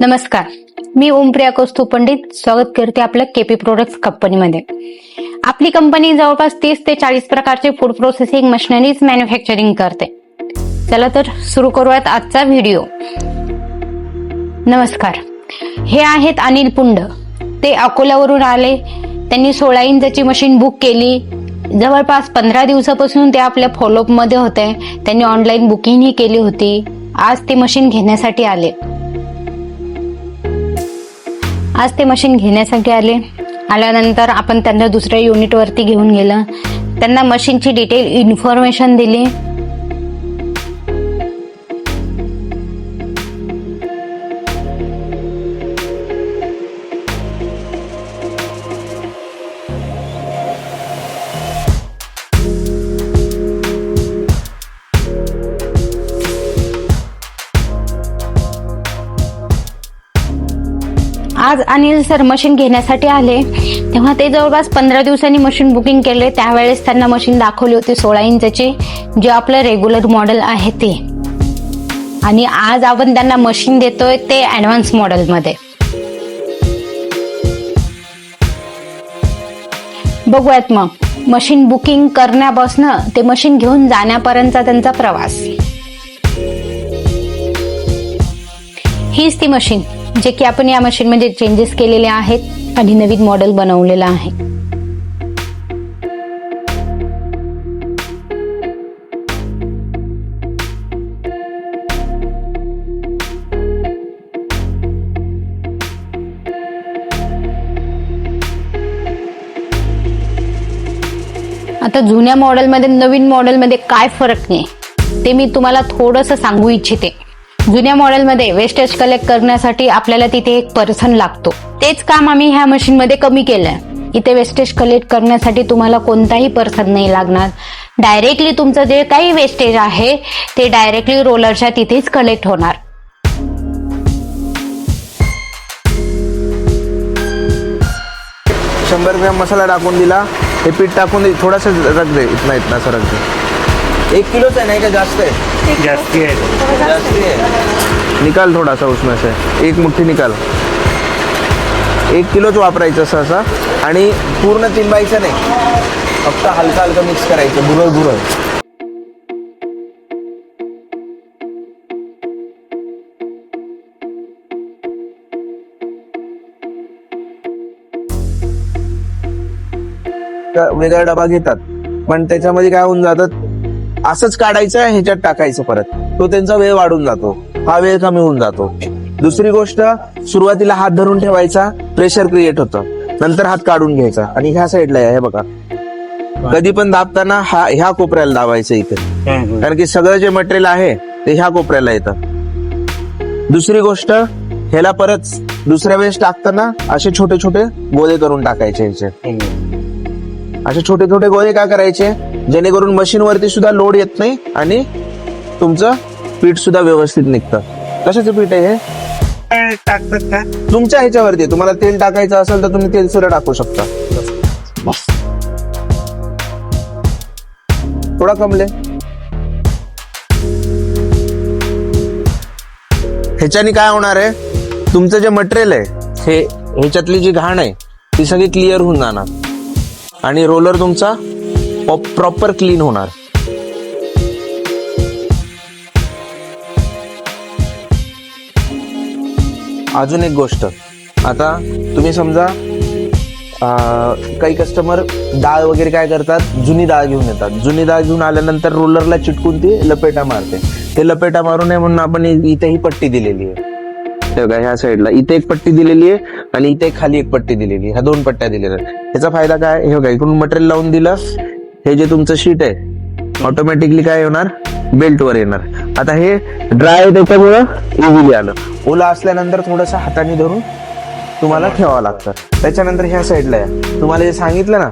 नमस्कार. मी ओमप्रिया कौस्तु पंडित. स्वागत करते आपल्या केपी प्रोडक्ट्स कंपनीमध्ये. आपली कंपनी जवळपास तीस ते चाळीस प्रकारचे फूड प्रोसेसिंग मशिनरीज मॅन्युफॅक्चरिंग करते. चला तर सुरू करूयात आजचा व्हिडिओ नमस्कार. हे आहेत अनिल पुंड. ते अकोल्यावरून आले. त्यांनी सोळा इंचाची मशीन बुक केली. जवळपास पंधरा दिवसापासून ते आपल्या फॉलोअपमध्ये होते. त्यांनी ऑनलाईन बुकिंगही केली होती. आज ते मशीन घेण्यासाठी आले. आज ते मशीन घेण्यासाठी आले. आल्यानंतर आपण त्यांना दुसऱ्या युनिटवरती घेऊन गेलं. त्यांना मशीनची डिटेल इन्फॉर्मेशन दिली. आज अनिल सर मशीन घेण्यासाठी आले. तेव्हा ते जवळपास पंधरा दिवसांनी मशीन बुकिंग केले. त्यावेळेस त्यांना मशीन दाखवली होती सोळा इंचची जे आपलं रेग्युलर मॉडेल आहे ते. आणि आज आपण त्यांना मशीन देतोय ते ऍडव्हान्स मॉडेलमध्ये बघूयात मग. मशीन बुकिंग करण्यापासून ते मशीन घेऊन जाण्यापर्यंतचा त्यांचा प्रवास. हीच ती मशीन जे की आपण या मशीनमध्ये चेंजेस केलेले आहेत आणि नवीन मॉडेल बनवलेलं आहे. आता जुन्या मॉडेलमध्ये नवीन मॉडेलमध्ये काय फरक नाही ते मी तुम्हाला थोडंसं सांगू इच्छिते. जुन्या मॉडेलमध्ये वेस्टेज कलेक्ट करण्यासाठी आपल्याला तिथे एक पर्सन लागतो. तेच काम आम्ही ह्या मशीनमध्ये कमी केलंय. इथे वेस्टेज कलेक्ट करण्यासाठी तुम्हाला कोणताही पर्सन नाही लागणार. डायरेक्टली तुमचं जे काही वेस्टेज आहे ते डायरेक्टली रोलरच्या तिथेच कलेक्ट होणार. शंभर ग्रॅम मसाला टाकून दिला. हे पीठ टाकून थोडासा रख दे. इतना इतना रख दे. एक किलोच आहे नाही का जास्त आहे? जास्ती आहे. जास्ती आहे. निकाल थोड़ा सा उसमें से एक मुट्ठी निकाल. एक किलोच वापरायचं असं असं आणि पूर्ण तिंबायचं नाही. फक्त हलका हलका मिक्स करायचं. बुरळ का- वेगळा डबा घेतात. पण त्याच्यामध्ये काय होऊन जातात असंच काढायचं ह्याच्यात टाकायचं परत. तो त्यांचा वेळ वाढून जातो. हा वेळ कमी होऊन जातो. दुसरी गोष्ट सुरुवातीला हात धरून ठेवायचा प्रेशर क्रिएट होतं. नंतर हात काढून घ्यायचा. आणि ह्या साईडला आहे हे बघा. कधी पण दाबताना हा ह्या कोपऱ्याला दाबायचं इथे. कारण की सगळं जे मटेरियल आहे ते ह्या कोपऱ्याला येतं. दुसरी गोष्ट ह्याला परत दुसऱ्या वेळेस टाकताना असे छोटे छोटे गोळे करून टाकायचे ह्याचे. असे छोटे छोटे गोळे काय करायचे? जेणेकरून मशीन वरती सुद्धा लोड येत नाही आणि तुमचं पीठ सुद्धा व्यवस्थित निघतं. कशाचं पीठ आहे हे? का तुमच्या ह्याच्यावरती. तुम्हाला तेल टाकायचं असेल तर तुम्ही तेल सुद्धा टाकू शकता. थोडा कमले. ह्याच्याने काय होणार आहे? तुमचं जे मटेरियल आहे हे ह्याच्यातली जी घाण आहे ती सगळी क्लिअर होऊन जाणार. आणि रोलर तुमचा प्रॉपर क्लीन होणार. अजून एक गोष्ट. आता तुम्ही समजा काही कस्टमर डाळ वगैरे काय करतात जुनी डाळ घेऊन येतात. जुनी डाळ घेऊन आल्यानंतर रोलरला चिटकून ती लपेटा मारते. ते लपेटा मारू नये म्हणून आपण इथे ही पट्टी दिलेली आहे. हे बघा ह्या साईडला इथे एक पट्टी दिलेली आहे आणि इथे एक खाली एक पट्टी दिलेली आहे. ह्या दोन पट्ट्या दिलेल्या आहेत. ह्याचा फायदा काय? हे बघा इकडून मटेरियल लावून दिलं. हे जे तुमचं शीट आहे ऑटोमॅटिकली काय होणार? बेल्ट वर येणार. आता हे ड्राय आहे त्याच्यामुळं इझिली आलं. ओला असल्यानंतर थोडस हाताने धरून तुम्हाला ठेवावं लागतं. त्याच्यानंतर ह्या साईडला आहे तुम्हाला जे सांगितलं ना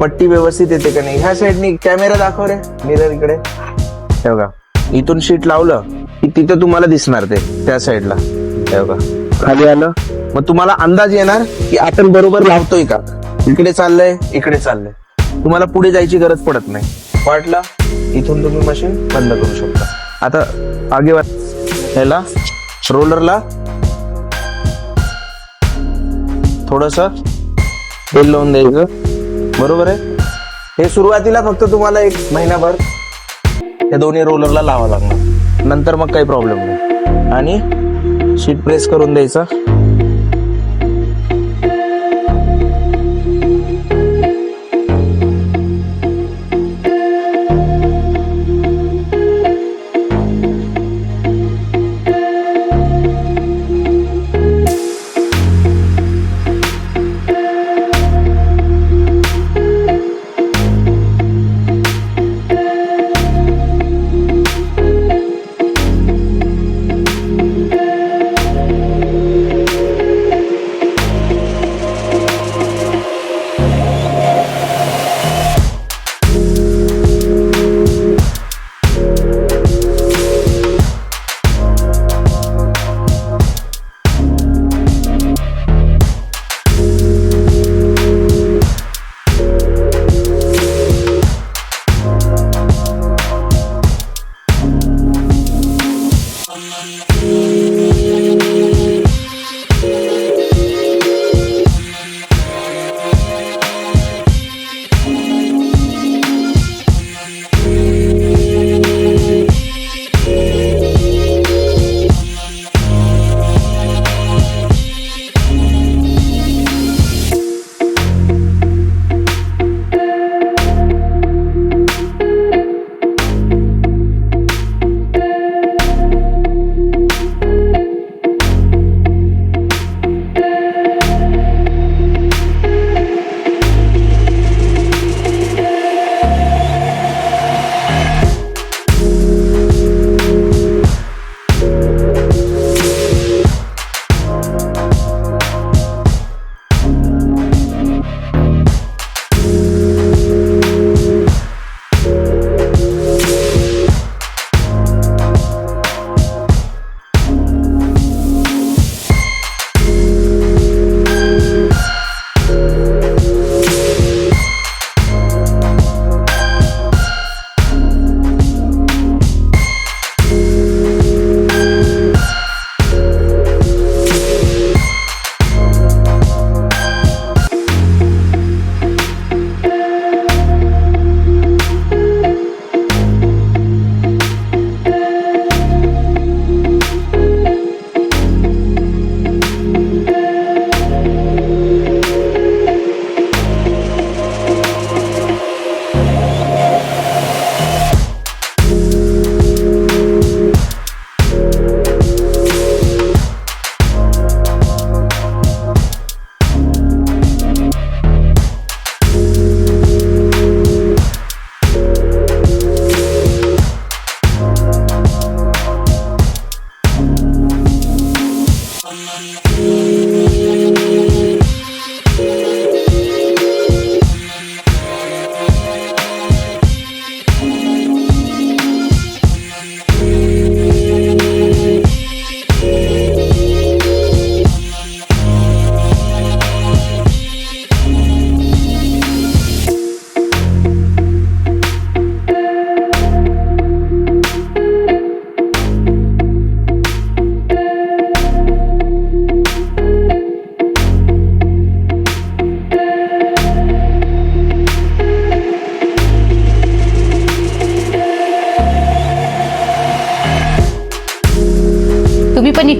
पट्टी व्यवस्थित येते का नाही? ह्या साईडनी कॅमेरा दाखव रे. मिरर इकडे. हे बघा इथून शीट लावलं की तिथं तुम्हाला दिसणार ते त्या साईडला हे बघा. खाली आलं? मग तुम्हाला अंदाज येणार की आपण बरोबर लावतोय का? इकडे चाललंय इकडे चाललंय. तुम्हाला पुढे जायची गरज पडत नाही. वाटलं इथून तुम्ही मशीन बंद करू शकता. आता आगे ह्याला रोलरला थोडस तेल लावून द्यायचं. बरोबर आहे? हे सुरुवातीला फक्त तुम्हाला एक महिनाभर या दोन्ही रोलरला लावा लागणार. नंतर मग काही प्रॉब्लेम नाही. आणि शीट प्रेस करून द्यायचा.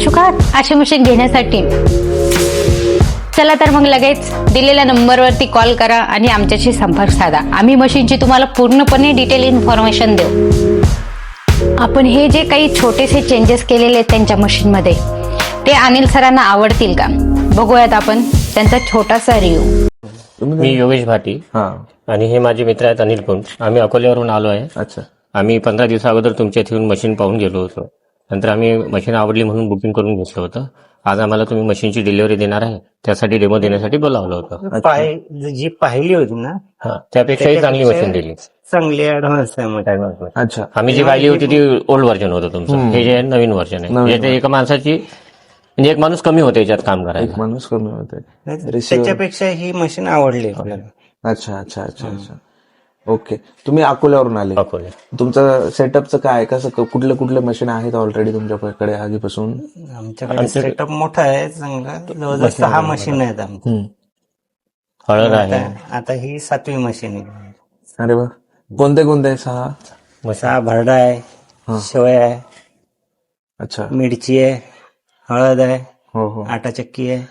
इच्छुक आहात अशी मशीन घेण्यासाठी. चला तर मग लगेच दिलेल्या नंबरवरती कॉल करा आणि आमच्याशी संपर्क साधा. आम्ही मशीनची तुम्हाला पूर्णपणे डिटेल इन्फॉर्मेशन देऊ. आपण हे जे काही छोटेसे चेंजेस केलेले आहेत त्यांच्या मशीनमध्ये ते अनिल सरांना आवडतील का? बघूयात आपण त्यांचा छोटासा रिव्ह्यू मी योगेश भाटी हा. आणि हे माझे मित्र आहेत अनिल कुंड. आम्ही अकोल्यावरून आलो आहे. अच्छा. आम्ही पंधरा दिवसा अगोदर तुमच्या इथे येऊन मशीन पाहून गेलो होतो. नंतर आम्ही मशीन आवडली म्हणून बुकिंग करून घेतलं होतं. आज आम्हाला तुम्ही मशीनची डिलिव्हरी देणार आहे. त्यासाठी डेमो देण्यासाठी बोलावलं होतं. जी पाहिली होती ना हा त्यापेक्षाही चांगली मशीन दिली चांगली ऍडव्हान्स आहे अच्छा. आम्ही जी पाहिली होती ती ओल्ड व्हर्जन होतं तुमचं. हे जे आहे नवीन व्हर्जन आहे. याच्यात एका माणसाची म्हणजे एक माणूस कमी होते याच्यात काम एक करायला माणूस कमी होते त्याच्यापेक्षा ही मशीन आवडली आपल्याला. अच्छा अच्छा अच्छा अच्छा. ओके. तुम्ही अकोल्यावरून आले. अकोले तुमचं सेटअपचं काय? कसं कुठले कुठले मशीन आहेत ऑलरेडी तुमच्याकडे आधीपासून? आमच्याकडे सेटअप मोठा आहे चांगला जवळजवळ सहा मशीन आहेत आमच्या हम्म. हळद आहे. आता- आता ही सातवी मशीन आहे. अरे वा. कोणते कोणते? आहे सहा सहा भरडा आहे शेवया आहे अच्छा. मिरची आहे हळद आहे हो हो. आटा चक्की आहे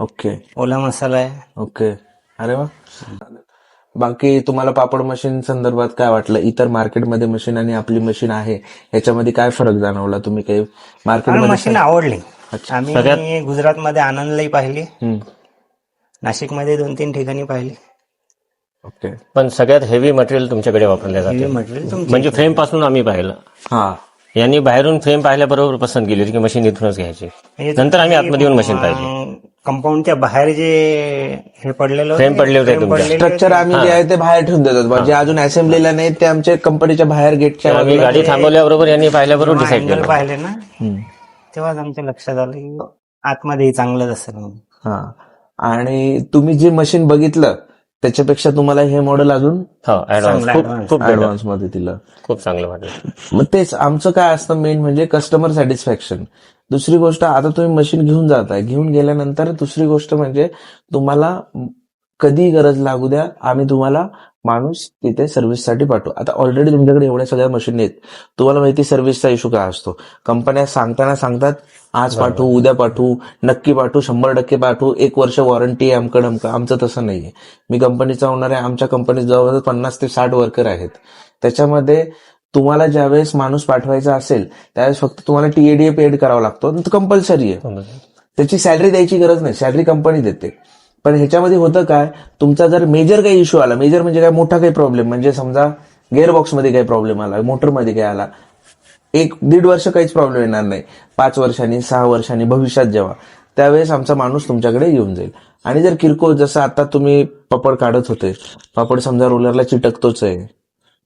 ओके. ओला मसाला आहे. ओके. अरे वा. बाकी तुम्हाला पापड मशीन संदर्भात काय वाटलं? इतर मार्केटमध्ये मशीन आणि आपली मशीन आहे याच्यामध्ये काय फरक जाणवला? तुम्ही काही मार्केटमध्ये मशीन आवडली. अच्छा. आम्ही गुजरातमध्ये आनंदलाही पाहिली. हम्म. नाशिकमध्ये दोन तीन ठिकाणी पाहिली. ओके पण सगळ्यात हेवी मटेरियल तुमच्याकडे वापरले हेवी जाते मटेरियल म्हणजे फ्रेमपासून आम्ही पाहिलं. हा. यांनी बाहेरून फ्रेम पाहिल्याबरोबर पसंत केली होती की मशीन इथूनच घ्यायची. नंतर आम्ही आतमध्ये येऊन मशीन पाहिली. कंपाऊंडच्या बाहेर जे हे पडलेलं होतं, Frame पडले होते frame तुमच्या. पडलेले स्ट्रक्चर आम्ही जे आहे ते बाहेर ठेवून देतात बा. जे अजून असेंब्लीला नाही ते आमच्या कंपनीच्या बाहेर गेटच्या तर आम्ही गाडी थांबवल्याबरोबर यांनी पाहिल्याबरोबर डिसाईड केलं पाहिले ना. तेव्हाच आमच्या लक्षात आलं की आतमध्ये चांगलंच असेल म्हणून. हा आणि तुम्ही जे मशीन बघितलं त्याच्यापेक्षा तुम्हाला हे मॉडेल अजून हो ऍडव्हान्स चांगलं खूप advance. खूप better. ऍडव्हान्समध्ये दिलं खूप चांगलं वाटलं मग तेच आमचं काय असतं मेन म्हणजे कस्टमर सॅटिस्फॅक्शन दुसरी गोष्ट आता तुम्ही मशीन घेऊन जाताय. घेऊन गेल्यानंतर दुसरी गोष्ट म्हणजे तुम्हाला कधी गरज लागू द्या आम्ही तुम्हाला माणूस तिथे सर्व्हिससाठी पाठवू. आता ऑलरेडी तुमच्याकडे एवढ्या सगळ्या मशीन आहेत. तुम्हाला माहिती सर्व्हिसचा इश्यू काय असतो. कंपन्या सांगताना सांगतात आज पाठवू उद्या पाठवू नक्की पाठवू शंभर टक्के पाठवू एक वर्ष वॉरंटी आहे अमकड अमकं आमचं तसं नाहीये. मी कंपनीचा ओनर आहे आमच्या कंपनीत जवळजवळ पन्नास ते साठ वर्कर आहेत. त्याच्यामध्ये तुम्हाला ज्यावेळेस माणूस पाठवायचा असेल त्यावेळेस फक्त तुम्हाला टीएडीए पेड करावा लागतो. कंपल्सरी आहे. त्याची सॅलरी द्यायची गरज नाही. सॅलरी कंपनी देते. पण ह्याच्यामध्ये होतं काय तुमचा जर मेजर काही इश्यू आला मेजर म्हणजे काय मोठा काही प्रॉब्लेम म्हणजे समजा गेअरबॉक्समध्ये काही प्रॉब्लेम आला मोटरमध्ये काही आला एक दीड वर्ष काहीच प्रॉब्लेम येणार नाही. पाच वर्षांनी सहा वर्षांनी भविष्यात जेव्हा. त्यावेळेस आमचा माणूस तुमच्याकडे येऊन जाईल. आणि जर किरकोळ जसं आता तुम्ही पापड काढत होते. पापड समजा रोलरला चिटकतोच आहे.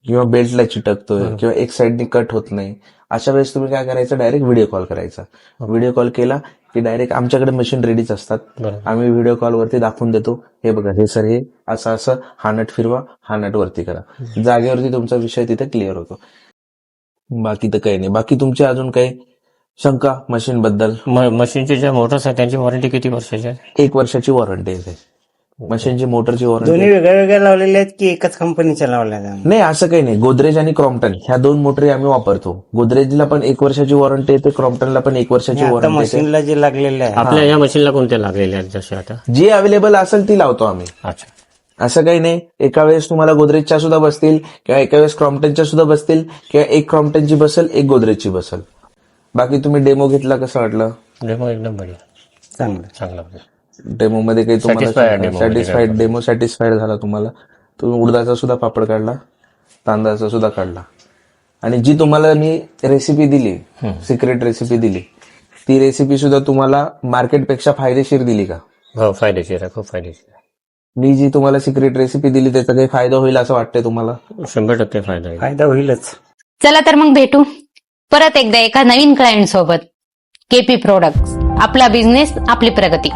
किंवा बेल्टला चिटकतोय किंवा एक साइडनी कट होत नाही अशा वेळेस तुम्ही काय करायचं? डायरेक्ट व्हिडिओ कॉल करायचा. व्हिडिओ कॉल केला की डायरेक्ट आमच्याकडे मशीन रेडीच असतात. बरोबर. आम्ही व्हिडिओ कॉल वरती दाखवून देतो. हे बघा हे सर हे असं असं हा नट फिरवा हा नट वरती करा. जागेवरती तुमचा विषय तिथे क्लिअर होतो. बाकी तर काही नाही. बाकी तुमची अजून काही शंका मशीन बद्दल? म- मशीनचे ज्या मोटर्स आहेत त्यांची वॉरंटी किती वर्षाची आहे? एक वर्षाची वॉरंटी आहे. मशीनची मोटरची वॉरंटी दोन्ही वेगळ्या वेगळ्या लावलेल्या आहेत की एकच कंपनीच्या लावल्या आहेत नाही असं काही नाही. गोदरेज आणि क्रॉम्प्टन ह्या दोन मोटरी आम्ही वापरतो. गोदरेजला पण एक वर्षाची वॉरंटी येते क्रॉम्प्टनला पण एक वर्षाची आता वॉरंटी येते. मशीनला जे लागलेले आहे. आपल्या या मशीनला कोणत्या लागलेल्या आहेत जसे आता? जी अवेलेबल असेल ती लावतो आम्ही. अच्छा. असं काही नाही. एका वेळेस तुम्हाला गोदरेजच्या सुद्धा बसतील किंवा एका वेळेस क्रॉम्प्टनच्या सुद्धा बसतील किंवा एक क्रॉम्प्टनची बसेल एक गोदरेजची बसेल. बाकी तुम्ही डेमो घेतला कसं वाटलं? डेमो एकदम बढिया. चांगलं. चांगला. डेमो मध्ये काही तुम्हाला. सॅटिस्फाईड डेमो सॅटिस्फाईड झाला तुम्हाला. तुम्ही उडदाचा सुद्धा पापड काढला तांदळाचा सुद्धा काढला. आणि जी तुम्हाला मी रेसिपी दिली सिक्रेट रेसिपी दिली ती रेसिपी सुद्धा तुम्हाला मार्केटपेक्षा फायदेशीर दिली का? हो फायदेशीर आहे खूप फायदेशीर आहे. मी जी तुम्हाला सिक्रेट रेसिपी दिली त्याचा काही फायदा होईल असं वाटतंय तुम्हाला? शंभर टक्के फायदा फायदा होईलच. चला तर मग भेटू. परत एकदा एका नवीन क्लायंट सोबत. केपी प्रोडक्ट्स आपला बिझनेस आपली प्रगती.